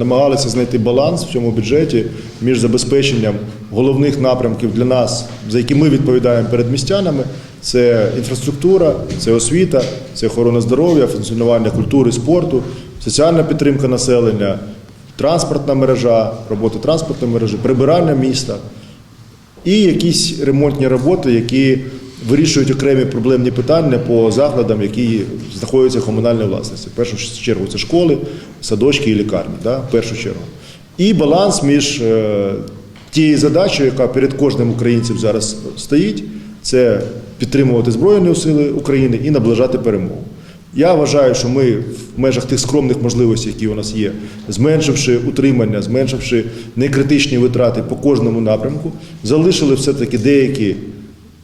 намагалися знайти баланс в цьому бюджеті між забезпеченням головних напрямків для нас, за які ми відповідаємо перед містянами. Це інфраструктура, це освіта, це охорона здоров'я, функціонування культури, спорту, соціальна підтримка населення, транспортна мережа, робота транспортної мережі, прибирання міста і якісь ремонтні роботи, які вирішують окремі проблемні питання по закладам, які знаходяться в комунальній власності. В першу чергу це школи, садочки і лікарні, да? в першу чергу. І баланс між е, тією задачею, яка перед кожним українцем зараз стоїть, це підтримувати Збройні сили України і наближати перемогу. Я вважаю, що ми в межах тих скромних можливостей, які у нас є, зменшивши утримання, зменшивши некритичні витрати по кожному напрямку, залишили все-таки деякі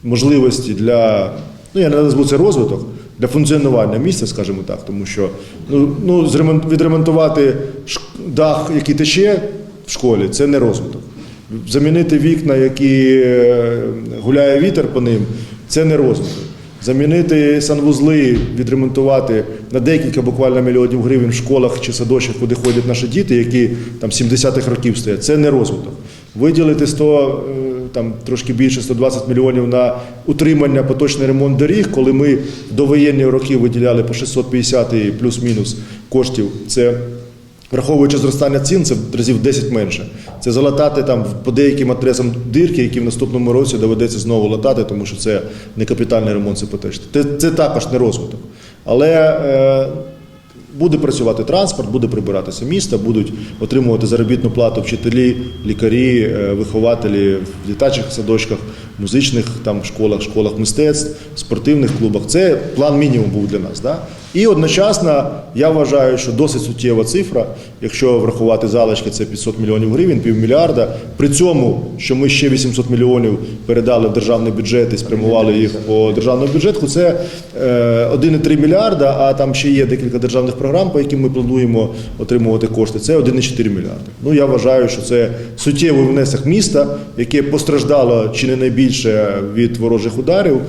можливості для, ну я не назву це розвиток, для функціонування міста, скажімо так, тому що ну, ну, відремонтувати дах, який тече в школі, це не розвиток. Замінити вікна, які е, гуляє вітер по ним, це не розвиток. Замінити санвузли, відремонтувати на декілька буквально мільйонів гривень в школах чи садочках, куди ходять наші діти, які там 70-х років стоять. Це не розвиток. Виділити 100, е, там трошки більше 120 мільйонів на утримання, поточний ремонт доріг, коли ми в довоєнні роки виділяли по 650 і плюс-мінус коштів. Це Враховуючи зростання цін, це разів 10 менше. Це залатати там по деяким адресам дирки, які в наступному році доведеться знову латати, тому що це не капітальний ремонт, це потечне. Це також не розвиток. Але е, буде працювати транспорт, буде прибиратися місто, будуть отримувати заробітну плату вчителі, лікарі, е, вихователі в дитячих садочках, музичних там школах, школах мистецтв, спортивних клубах. Це план мінімум був для нас. Да? І одночасно я вважаю, що досить суттєва цифра, якщо врахувати залишки, це 500 мільйонів гривень, півмільярда. При цьому, що ми ще 800 мільйонів передали в державний бюджет і спрямували їх по державному бюджету, це е, 1,3 мільярда, а там ще є декілька державних програм, по яким ми плануємо отримувати кошти. Це 1,4 мільярди. Ну я вважаю, що це суттєвий внесок міста, яке постраждало чи не найбільше від ворожих ударів.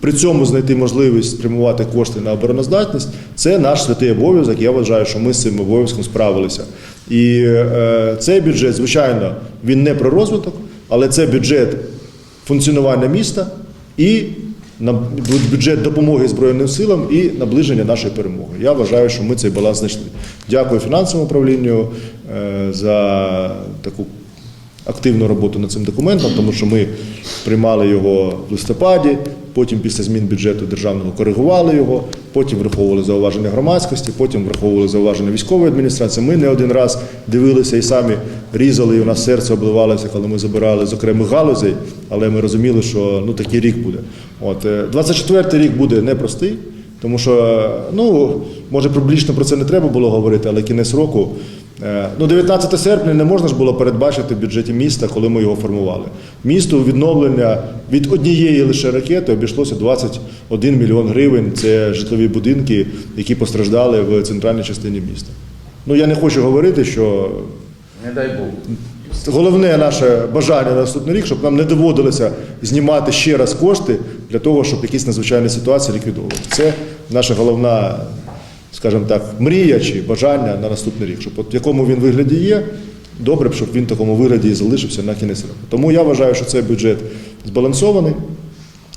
При цьому знайти можливість спрямувати кошти на обороноздатність це наш святий обов'язок. Я вважаю, що ми з цим обов'язком справилися. І е, цей бюджет, звичайно, він не про розвиток, але це бюджет функціонування міста і бюджет допомоги Збройним силам і наближення нашої перемоги. Я вважаю, що ми цей баланс знайшли. Дякую фінансовому управлінню е, за таку активну роботу над цим документом, тому що ми приймали його в листопаді, потім після змін бюджету державного коригували його, потім враховували зауваження громадськості, потім враховували зауваження військової адміністрації. Ми не один раз дивилися і самі різали, і у нас серце обливалося, коли ми забирали з окремих галузей, але ми розуміли, що ну такий рік буде. От е, 24-й рік буде непростий. Тому що, ну, може, публічно про це не треба було говорити, але кінець року. Е, Ну, 19 серпня не можна ж було передбачити в бюджеті міста, коли ми його формували. Місту відновлення від однієї лише ракети обійшлося 21 мільйон гривень. Це житлові будинки, які постраждали в центральній частині міста. Ну, я не хочу говорити, що Не дай Бог. Головне наше бажання на наступний рік, щоб нам не доводилося знімати ще раз кошти для того, щоб якісь надзвичайні ситуації ліквідовувати. Це наша головна, скажімо так, мрія чи бажання на наступний рік. Щоб от в якому він вигляді є, добре б, щоб він в такому вигляді і залишився на кінець року. Тому я вважаю, що цей бюджет збалансований.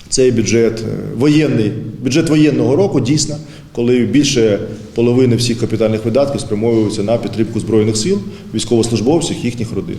Цей бюджет е, воєнний, бюджет воєнного року дійсно, коли більше половини всіх капітальних видатків спрямовуються на підтримку збройних сил, військовослужбовців, їхніх родин.